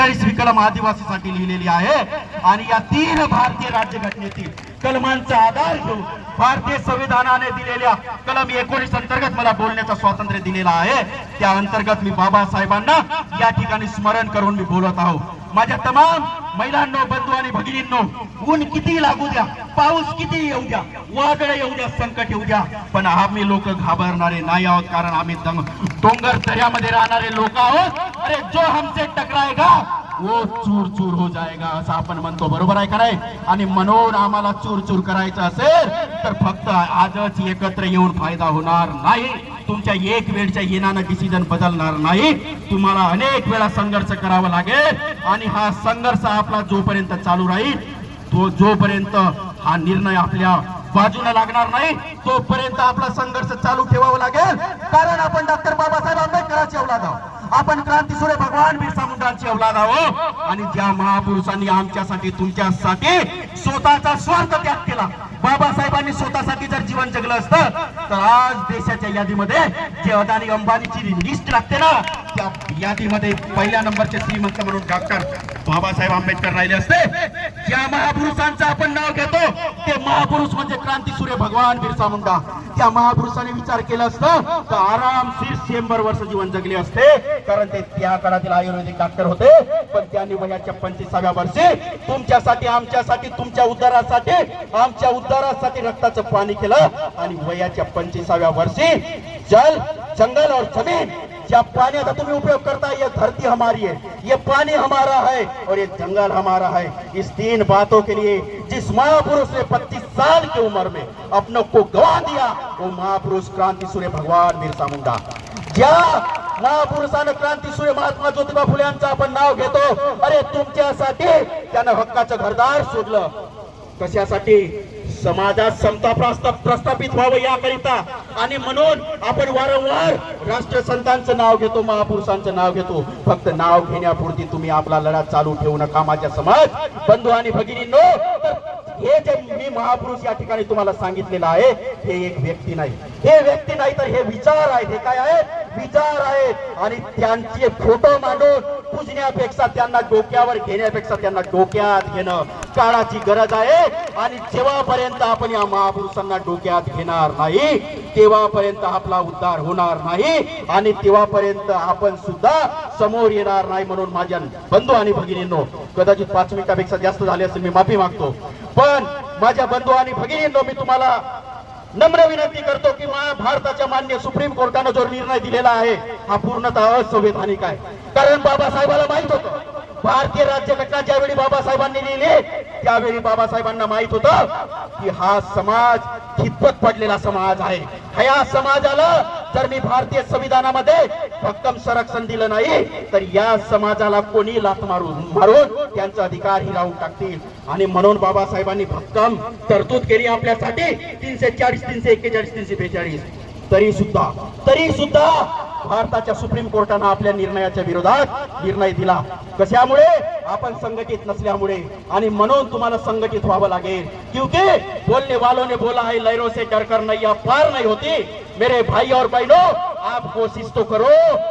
त्रेचाळीसवी विकलम आदिवासीसाठी लिहिलेली आहे. आणि या तीन भारतीय राज्यघटनेतील कलमांचा आधार घेऊन भारतीय संविधानाने दिलेल्या कलम एकोणीस अंतर्गत मला बोलण्याचं स्वातंत्र्य दिलेलं आहे. त्या अंतर्गत मी बाबासाहेबांना या ठिकाणी स्मरण करून मी बोलत आहोत. माझ्या तमाम महिलांनो बंधू आणि भगिनींनो ऊन किती लागू द्या पाऊस किती येऊ द्या वादळ येऊ द्या संकट येऊ द्या पण आम्ही लोक घाबरणारे नाही आहोत कारण आम्ही डोंगर दर्यामध्ये राहणारे लोक आहोत. अरे जो हमसे टकराएगा वो चूर चूर हो जाएगा। असं आपण म्हणतो बरोबर आहे का नाही? आणि म्हणून आम्हाला चूर चूर करायचं असेल तर फक्त आजच एकत्र येऊन फायदा होणार नाही. तुमच्या एक वेळच्या येण्यानं डिसिजन बदलणार नाही. तुम्हाला अनेक वेळा संघर्ष करावा लागेल. आणि हा संघर्ष आपला जोपर्यंत चालू राहील तो जोपर्यंत हा निर्णय आपल्या बाजूला लागणार नाही तोपर्यंत आपला संघर्ष चालू ठेवावा लागेल. कारण आपण डॉक्टर बाबासाहेब आंबेडकर औलाद आहोत आपण क्रांतीसूर्य भगवान बिरसा मुंडांची औलाद आहोत. आणि ज्या महापुरुषांनी आमच्यासाठी तुमच्यासाठी स्वतःचा स्वार्थ त्याग केला. बाबासाहेबांनी स्वतःसाठी जर जीवन जगलं असतं तर आज देशाच्या यादीमध्ये जे अदानी अंबानीची लिस्ट लागते ना. त्या यादीमध्ये पहिल्या नंबरचे श्रीमंत म्हणून डॉक्टर बाबासाहेब आंबेडकर राहिले असते. ज्या महापुरुषांचं आपण नाव घेतो ते महापुरुष म्हणजे क्रांती सूर्य भगवान बिरसा मुंडा त्या महापुरुषाने विचार केला असतं तर आरामशीर शंभर वर्ष जीवन जगले असते कारण ते त्या काळातील आयुर्वेदिक डॉक्टर होते. पण त्यांनी वयाच्या पंचवीसाव्या वर्षी तुमच्यासाठी आमच्यासाठी तुमच्या उद्धारासाठी आमच्या उद्धारासाठी रक्ताचं पाणी केलं. आणि वयाच्या पंचवीसाव्या वर्षी जल जंगल और जमीन क्या पानी का तुम्हें उपयोग करता है ये धरती हमारी है ये पानी हमारा है और ये जंगल हमारा है. इस तीन बातों के लिए जिस महापुरुष ने 25 साल की उम्र में अपनों को गवा दिया वो महापुरुष क्रांति सूर्य भगवान बिरसा मुंडा। या महापुरुषानं क्रांती सूर्य महात्मा ज्योतिबा फुले यांचं आपण नाव घेतो. अरे तुमच्यासाठी त्यानं हक्काचं घरदार सोडलं कशासाठी? समाजात समता प्रस्ता- प्रस्थापित व्हावं याकरिता. आणि म्हणून आपण वारंवार राष्ट्रसंतांचं नाव घेतो महापुरुषांचं नाव घेतो. फक्त नाव घेण्यापुरती तुम्ही आपला लढा चालू ठेवू नका माझ्या समाज बंधू आणि भगिनींनो तर हे जे मी महापुरुष या ठिकाणी तुम्हाला सांगितलेलं आहे हे एक व्यक्ती नाही. हे व्यक्ती नाही तर हे विचार आहेत. हे काय आहेत? विचार आहेत. आणि त्यांचे फोटो मांडून पुजण्यापेक्षा त्यांना डोक्यावर घेण्यापेक्षा त्यांना डोक्यात घेणं काळाची गरज आहे. आणि जेव्हापर्यंत आपण या महापुरुषांना डोक्यात घेणार नाही तेव्हापर्यंत आपला उद्धार होणार नाही. आणि तेव्हापर्यंत आपण सुद्धा समोर येणार नाही म्हणून माझ्या बंधू आणि भगिनींनो कदाचित पाच मिनिटापेक्षा जास्त झाले असेल मी माफी मागतो. पण माझ्या बंधू आणि भगिनींनो मी तुम्हाला नम्र विनंती करतो की भारताच्या मान्य सुप्रीम कोर्टानं जो निर्णय दिलेला आहे हा पूर्णतः असंवैधानिक आहे. कारण बाबासाहेबाला माहीत होतं भारतीय राज्यघटना ज्यावेळी बाबासाहेबांनी लिहिली त्यावेळी बाबासाहेबांना माहीत होतं की हा समाज खितपत पडलेला समाज आहे. ह्या समाजाला जर मी भारतीय संविधानामध्ये भक्कम संरक्षण दिलं नाही तर या समाजाला कोणी लाथ मारून मारून त्यांचा अधिकार हिरावून टाकतील. आणि म्हणून बाबासाहेबांनी भक्कम तरतूद केली आपल्यासाठी. तीनशे चाळीस तीनशे एक्केचाळीस तीनशे बेचाळीस. तरी सुद्धा तरी सुद्धा भारताच्या सुप्रीम कोर्टानं आपल्या निर्णयाच्या विरोधात निर्णय दिला. कशामुळे आपण संघटित नसल्यामुळे. आणि म्हणून तुम्हाला संघटित व्हावं लागेल. क्योंकि बोलने वालों ने बोला है लहरों से डर कर नैया पार नहीं होती. मेरे भाई और बहनों आप कोशिश तो करो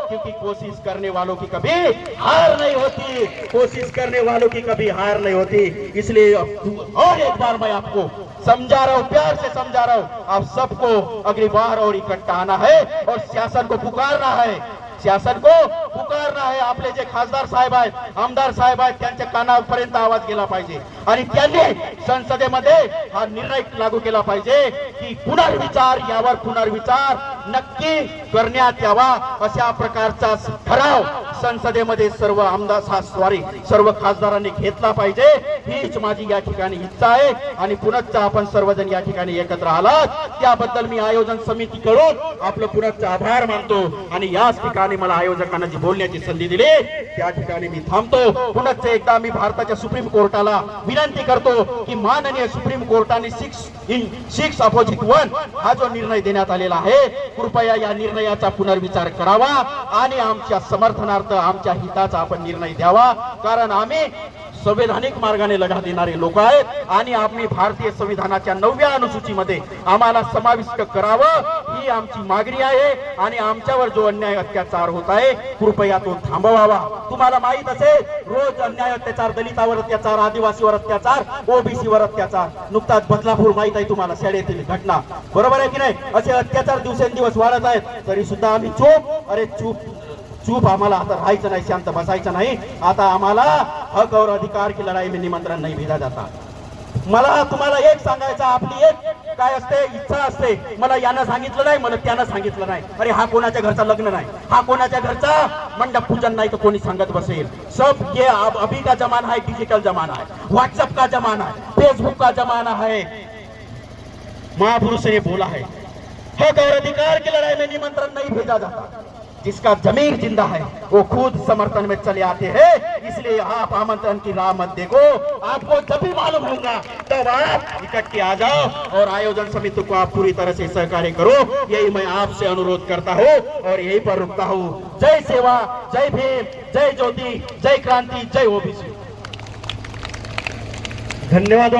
क्योंकि कोशिश करने वालों की कभी हार नहीं होती. कोशिश करने वालों की कभी हार नहीं होती. इसलिए और एक बार मैं आपको समझा रहा हूँ प्यार से समझा रहा। हूँ आप सबको अगली बार और इकट्ठा आना है और शासन को पुकारना है। शासन को पुकारना आहे आपले जे खासदार साहेब आहेत आमदार साहेब आहेत त्यांच्या कानापर्यंत आवाज गेला पाहिजे. आणि त्यांनी संसदेमध्ये हा निर्णय लागू केला पाहिजे की पुनर्विचार यावर पुनर्विचार नक्की करण्यात यावा अशा प्रकारचा ठराव संसदेमध्ये सर्व आमदार सॉरी सर्व खासदारांनी घेतला पाहिजे. हीच माझी या ठिकाणी इच्छा आहे. आणि पुनश्च आपण सर्वजण या ठिकाणी एकत्र आलात. त्याबद्दल मी आयोजन समितीकडून आपलं पुनश्च आभार मानतो. आणि याच ठिकाणी मला आयोजकांना जी बोलण्याची संधी दिली त्या ठिकाणी मी थांबतो. पुनश्च एकदा मी भारताच्या सुप्रीम कोर्टाला विनंती करतो की माननीय सुप्रीम कोर्टाने six in six opposite one हा जो निर्णय देण्यात आलेला आहे कृपया या निर्णयाचा पुनर्विचार करावा. आणि आमच्या समर्थनार्थ आमच्या हिताचा आपण निर्णय द्यावा. कारण आम्ही संवैधानिक मार्गाने लढा देणारे लोक आहेत आणि आम्ही भारतीय संविधानाच्या नवव्या अनुसूचीमध्ये आम्हाला समाविष्ट करावं ही आमची मागणी आहे आणि आमच्यावर जो अन्याय अत्याचार होत आहे कृपया तो थांबवावा. तुम्हाला माहीत असेल रोज अन्याय अत्याचार दलितावर अत्याचार आदिवासीवर अत्याचार ओबीसीवर अत्याचार. नुकताच बदलापूर माहीत आहे तुम्हाला शाळेतील घटना. बरोबर आहे की नाही? असे अत्याचार दिवसेंदिवस वाढत आहेत. तरी सुद्धा आम्ही चूप. अरे चूप चूप आम्हाला आता राहायचं नाही शांत बसायचं नाही. आता आम्हाला हक और अधिकार की लढाई में निमंत्रण नाही भेजा जाता. मला तुम्हाला एक सांगायचं आपली एक काय असते इच्छा असते. मला यानं सांगितलं नाही मला त्यानं सांगितलं नाही. अरे हा कोणाच्या घरचा लग्न नाही? हा कोणाच्या घरचा मंडप पूजन नाही तर कोणी सांगत बसेल? सब ये अभी का जमाना है डिजिटल जमाना है. व्हॉट्सअप का जमाना है फेसबुक का जमाना है. महापुरुष ने बोला है हक और अधिकार की लड़ाई में निमंत्रण नहीं भेजा जाता। जिसका जमीर ज़िंदा है, वो खुद समर्थन में चले आते हैं। इसलिए आप आमंत्रण की राह मत देखो। आपको जब भी मालूम होगा, तब आप इकट्ठे आ जाओ और आयोजन समिति को आप पूरी तरह से सहकार्य करो। यही मैं आपसे अनुरोध करता हूँ और यही पर रुकता हूँ। जय सेवा, जय भीम, जय ज्योति, जय क्रांति, जय ओबीसी। धन्यवाद